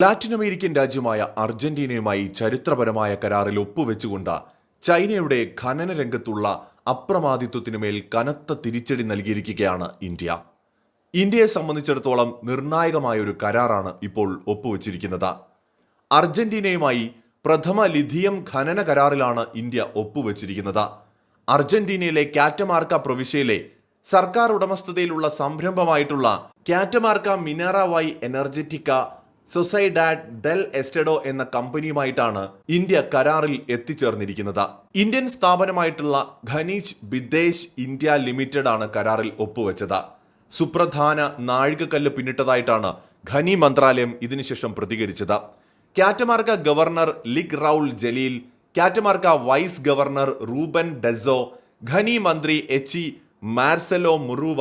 Latin American രാജ്യമായ അർജന്റീനയുമായി ചരിത്രപരമായ കരാറിൽ ഒപ്പുവെച്ചുകൊണ്ട് ചൈനയുടെ ഖനന രംഗത്തുള്ള അപ്രമാദിത്വത്തിനുമേൽ കനത്ത തിരിച്ചടി നൽകിയിരിക്കുകയാണ് ഇന്ത്യ. ഇന്ത്യയെ സംബന്ധിച്ചിടത്തോളം നിർണായകമായ ഒരു കരാറാണ് ഇപ്പോൾ ഒപ്പുവെച്ചിരിക്കുന്നത്. അർജന്റീനയുമായി പ്രഥമ ലിഥിയം ഖനന കരാറിലാണ് ഇന്ത്യ ഒപ്പുവെച്ചിരിക്കുന്നത്. അർജന്റീനയിലെ കാറ്റമാർക്ക പ്രവിശ്യയിലെ സർക്കാർ ഉടമസ്ഥതയിലുള്ള സംരംഭമായിട്ടുള്ള കാറ്റമാർക്ക മിനറാവായി എനർജറ്റിക്ക സൊസൈഡാഡ് ഡെൽ എസ്റ്റഡോ എന്ന കമ്പനിയുമായിട്ടാണ് ഇന്ത്യ കരാറിൽ എത്തിച്ചേർന്നിരിക്കുന്നത്. ഇന്ത്യൻ സ്ഥാപനമായിട്ടുള്ള ഖനീജ് ബിദ്ദേശ് ഇന്ത്യ ലിമിറ്റഡ് ആണ് കരാറിൽ ഒപ്പുവെച്ചത്. സുപ്രധാന നാഴികക്കല്ല് പിന്നിട്ടതായിട്ടാണ് ഖനി മന്ത്രാലയം ഇതിനുശേഷം പ്രതികരിച്ചത്. Catamarca governor ലിഗ് Raul Jalil Catamarca vice governor Ruben Dusso ഖനി മന്ത്രി H E Marcelo Murua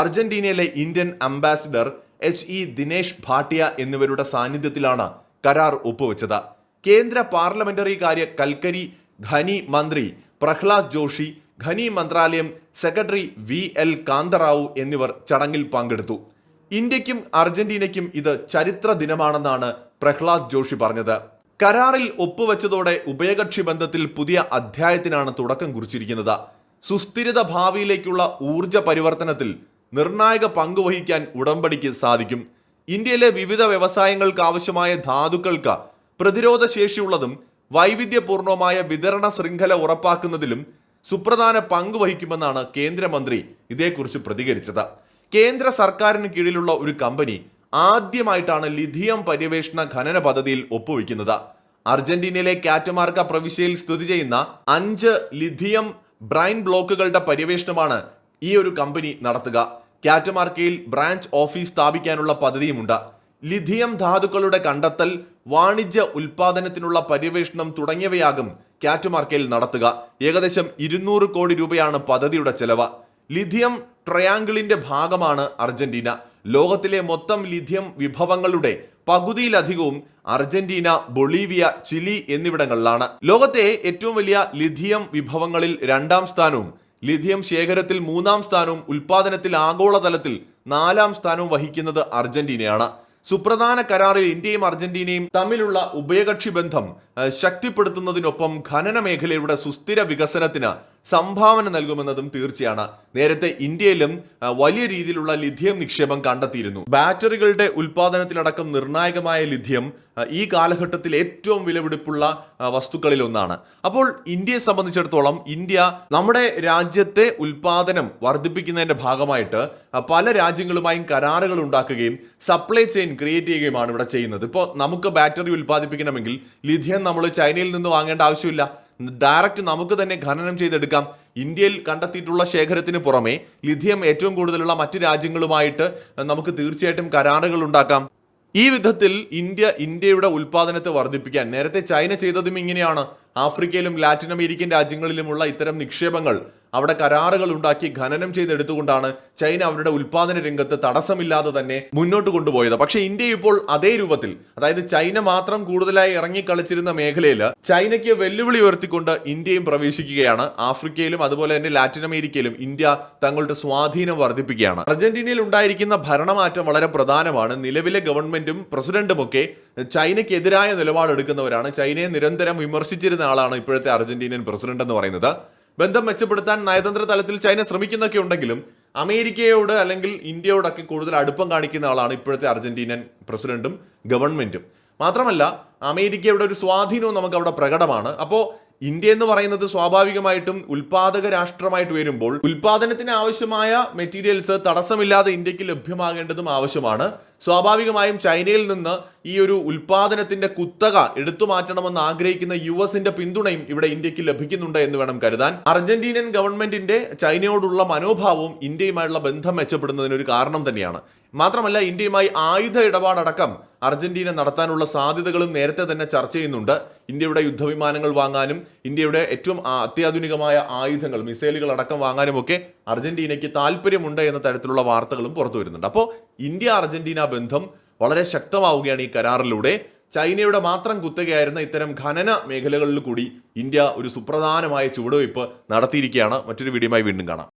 അർജന്റീനയിലെ Indian ambassador H E Dinesh Bhatia എന്നിവരുടെ സാന്നിധ്യത്തിലാണ് കരാർ ഒപ്പുവെച്ചത്. കേന്ദ്ര പാർലമെന്ററി കാര്യ കൽക്കരി ഖനി മന്ത്രി പ്രഹ്ലാദ് ജോഷി ഖനി മന്ത്രാലയം സെക്രട്ടറി വി എൽ കാന്തറാവു എന്നിവർ ചടങ്ങിൽ പങ്കെടുത്തു. ഇന്ത്യക്കും അർജന്റീനയ്ക്കും ഇത് ചരിത്ര ദിനമാണെന്നാണ് പ്രഹ്ലാദ് ജോഷി പറഞ്ഞത്. കരാറിൽ ഒപ്പുവെച്ചതോടെ ഉഭയകക്ഷി ബന്ധത്തിൽ പുതിയ അധ്യായത്തിനാണ് തുടക്കം കുറിച്ചിരിക്കുന്നത്. സുസ്ഥിരത ഭാവിയിലേക്കുള്ള ഊർജ പരിവർത്തനത്തിൽ നിർണായക പങ്ക് വഹിക്കാൻ ഉടമ്പടിക്ക് സാധിക്കും. ഇന്ത്യയിലെ വിവിധ വ്യവസായങ്ങൾക്ക് ആവശ്യമായ ധാതുക്കൾക്ക് പ്രതിരോധ ശേഷിയുള്ളതും വൈവിധ്യപൂർണവുമായ വിതരണ ശൃംഖല ഉറപ്പാക്കുന്നതിലും സുപ്രധാന പങ്ക് വഹിക്കുമെന്നാണ് കേന്ദ്രമന്ത്രി ഇതേക്കുറിച്ച് പ്രതികരിച്ചത്. കേന്ദ്ര സർക്കാരിന് കീഴിലുള്ള ഒരു കമ്പനി ആദ്യമായിട്ടാണ് ലിഥിയം പര്യവേഷണ ഖനന പദ്ധതിയിൽ ഒപ്പുവെക്കുന്നത് അർജന്റീനയിലെ കാറ്റമാർക്ക പ്രവിശ്യയിൽ സ്ഥിതി ചെയ്യുന്ന അഞ്ച് ലിഥിയം ബ്രൈൻ ബ്ലോക്കുകളുടെ പര്യവേഷണമാണ് ഈ ഒരു കമ്പനി നടത്തുക. കാറ്റമാർക്കയിൽ ബ്രാഞ്ച് ഓഫീസ് സ്ഥാപിക്കാനുള്ള പദ്ധതിയുമുണ്ട്. ലിഥിയം ധാതുക്കളുടെ കണ്ടെത്തൽ വാണിജ്യ ഉൽപാദനത്തിനുള്ള പര്യവേഷണം തുടങ്ങിയവയാകും കാറ്റുമാർക്കയിൽ നടത്തുക. ഏകദേശം ഇരുന്നൂറ് കോടി രൂപയാണ് പദ്ധതിയുടെ ചെലവ്. ലിഥിയം ട്രയാങ്കിളിന്റെ ഭാഗമാണ് അർജന്റീന. ലോകത്തിലെ മൊത്തം ലിഥിയം വിഭവങ്ങളുടെ പകുതിയിലധികവും അർജന്റീന ബൊളീവിയ ചിലി എന്നിവിടങ്ങളിലാണ്. ലോകത്തെ ഏറ്റവും വലിയ ലിഥിയം വിഭവങ്ങളിൽ രണ്ടാം സ്ഥാനവും ലിഥിയം ശേഖരത്തിൽ മൂന്നാം സ്ഥാനവും ഉൽപാദനത്തിൽ ആഗോളതലത്തിൽ നാലാം സ്ഥാനവും വഹിക്കുന്നത് അർജന്റീനയാണ്. സുപ്രധാന കരാറിൽ ഇന്ത്യയും അർജന്റീനയും തമ്മിലുള്ള ഉഭയകക്ഷി ബന്ധം ശക്തിപ്പെടുത്തുന്നതിനൊപ്പം ഖനന മേഖലയുടെ സുസ്ഥിര വികസനത്തിന് സംഭാവന നൽകുമെന്നതും തീർച്ചയാണ്. നേരത്തെ ഇന്ത്യയിലും വലിയ രീതിയിലുള്ള ലിഥിയം നിക്ഷേപം കണ്ടെത്തിയിരുന്നു. ബാറ്ററികളുടെ ഉൽപാദനത്തിലടക്കം നിർണായകമായ ലിഥിയം ഈ കാലഘട്ടത്തിൽ ഏറ്റവും വിലപിടിപ്പുള്ള വസ്തുക്കളിൽ ഒന്നാണ് അപ്പോൾ ഇന്ത്യയെ സംബന്ധിച്ചിടത്തോളം ഇന്ത്യ നമ്മുടെ രാജ്യത്തെ ഉൽപാദനം വർദ്ധിപ്പിക്കുന്നതിന്റെ ഭാഗമായിട്ട് പല രാജ്യങ്ങളുമായും കരാറുകൾ ഉണ്ടാക്കുകയും സപ്ലൈ ചെയിൻ ക്രിയേറ്റ് ചെയ്യുകയുമാണ് ഇവിടെ ചെയ്യുന്നത്. ഇപ്പോൾ നമുക്ക് ബാറ്ററി ഉൽപ്പാദിപ്പിക്കണമെങ്കിൽ ലിഥിയം നമ്മൾ ചൈനയിൽ നിന്ന് വാങ്ങേണ്ട ആവശ്യമില്ല. ഡയറക്റ്റ് നമുക്ക് തന്നെ ഖനനം ചെയ്തെടുക്കാം. ഇന്ത്യയിൽ കണ്ടെത്തിയിട്ടുള്ള ശേഖരത്തിന് പുറമെ ലിഥിയം ഏറ്റവും കൂടുതലുള്ള മറ്റ് രാജ്യങ്ങളുമായിട്ട് നമുക്ക് തീർച്ചയായിട്ടും കരാറുകൾ ഉണ്ടാക്കാം. ഈ വിധത്തിൽ ഇന്ത്യ ഇന്ത്യയുടെ ഉൽപാദനത്തെ വർദ്ധിപ്പിക്കാൻ നേരത്തെ ചൈന ചെയ്തതും ഇങ്ങനെയാണ്. ആഫ്രിക്കയിലും ലാറ്റിൻ അമേരിക്കൻ രാജ്യങ്ങളിലുമുള്ള ഇത്തരം നിക്ഷേപങ്ങൾ അവിടെ കരാറുകൾ ഉണ്ടാക്കി ഖനനം ചെയ്തെടുത്തുകൊണ്ടാണ് ചൈന അവരുടെ ഉൽപാദന രംഗത്ത് തടസ്സമില്ലാതെ തന്നെ മുന്നോട്ട് കൊണ്ടുപോയത്. പക്ഷേ ഇന്ത്യ ഇപ്പോൾ അതേ രൂപത്തിൽ അതായത് ചൈന മാത്രം കൂടുതലായി ഇറങ്ങിക്കളിച്ചിരുന്ന മേഖലയിൽ ചൈനയ്ക്ക് വെല്ലുവിളി ഉയർത്തിക്കൊണ്ട് ഇന്ത്യയും പ്രവേശിക്കുകയാണ്. ആഫ്രിക്കയിലും അതുപോലെ തന്നെ ലാറ്റിൻ അമേരിക്കയിലും ഇന്ത്യ തങ്ങളുടെ സ്വാധീനം വർദ്ധിപ്പിക്കുകയാണ്. അർജന്റീനയിൽ ഉണ്ടായിരിക്കുന്ന ഭരണമാറ്റം വളരെ പ്രധാനമാണ്. നിലവിലെ ഗവൺമെന്റും പ്രസിഡന്റും ഒക്കെ ചൈനയ്ക്കെതിരായ നിലപാടെടുക്കുന്നവരാണ്. ചൈനയെ നിരന്തരം വിമർശിച്ചിരുന്ന ആളാണ് ഇപ്പോഴത്തെ അർജന്റീനിയൻ പ്രസിഡന്റ് എന്ന് പറയുന്നത്. ബന്ധം മെച്ചപ്പെടുത്താൻ നയതന്ത്ര തലത്തിൽ ചൈന ശ്രമിക്കുന്നൊക്കെ ഉണ്ടെങ്കിലും അമേരിക്കയോട് അല്ലെങ്കിൽ ഇന്ത്യയോടൊക്കെ കൂടുതൽ അടുപ്പം കാണിക്കുന്ന ആളാണ് ഇപ്പോഴത്തെ അർജന്റീനൻ പ്രസിഡന്റും ഗവൺമെന്റും. മാത്രമല്ല അമേരിക്കയുടെ ഒരു സ്വാധീനവും നമുക്ക് അവിടെ പ്രകടമാണ്. അപ്പോൾ ഇന്ത്യ എന്ന് പറയുന്നത് സ്വാഭാവികമായിട്ടും ഉൽപാദക രാഷ്ട്രമായിട്ട് വരുമ്പോൾ ഉൽപാദനത്തിന് ആവശ്യമായ മെറ്റീരിയൽസ് തടസ്സമില്ലാതെ ഇന്ത്യയ്ക്ക് ലഭ്യമാകേണ്ടതും ആവശ്യമാണ്. സ്വാഭാവികമായും ചൈനയിൽ നിന്ന് ഈ ഒരു ഉൽപാദനത്തിന്റെ കുത്തക എടുത്തു മാറ്റണമെന്ന് ആഗ്രഹിക്കുന്ന യു എസിന്റെ പിന്തുണയും ഇവിടെ ഇന്ത്യയ്ക്ക് ലഭിക്കുന്നുണ്ട് എന്ന് വേണം കരുതാൻ. അർജന്റീനിയൻ ഗവൺമെന്റിന്റെ ചൈനയോടുള്ള മനോഭാവവും ഇന്ത്യയുമായുള്ള ബന്ധം മെച്ചപ്പെടുന്നതിന് ഒരു കാരണം തന്നെയാണ്. മാത്രമല്ല ഇന്ത്യയുമായി ആയുധ ഇടപാടടക്കം അർജന്റീന നടത്താനുള്ള സാധ്യതകളും നേരത്തെ തന്നെ ചർച്ച ചെയ്യുന്നുണ്ട്. ഇന്ത്യയുടെ യുദ്ധവിമാനങ്ങൾ വാങ്ങാനും ഇന്ത്യയുടെ ഏറ്റവും അത്യാധുനികമായ ആയുധങ്ങൾ മിസൈലുകൾ അടക്കം വാങ്ങാനുമൊക്കെ അർജന്റീനയ്ക്ക് താല്പര്യമുണ്ട് എന്ന തരത്തിലുള്ള വാർത്തകളും പുറത്തു വരുന്നുണ്ട്. അപ്പോൾ ഇന്ത്യ അർജന്റീന ബന്ധം വളരെ ശക്തമാവുകയാണ് ഈ കരാറിലൂടെ. ചൈനയുടെ മാത്രം കുത്തകയായിരുന്ന ഇത്തരം ഖനന മേഖലകളിൽ കൂടി ഇന്ത്യ ഒരു സുപ്രധാനമായ ചുവടുവയ്പ് നടത്തിയിരിക്കുകയാണ്. മറ്റൊരു വീഡിയോയുമായി വീണ്ടും കാണാം.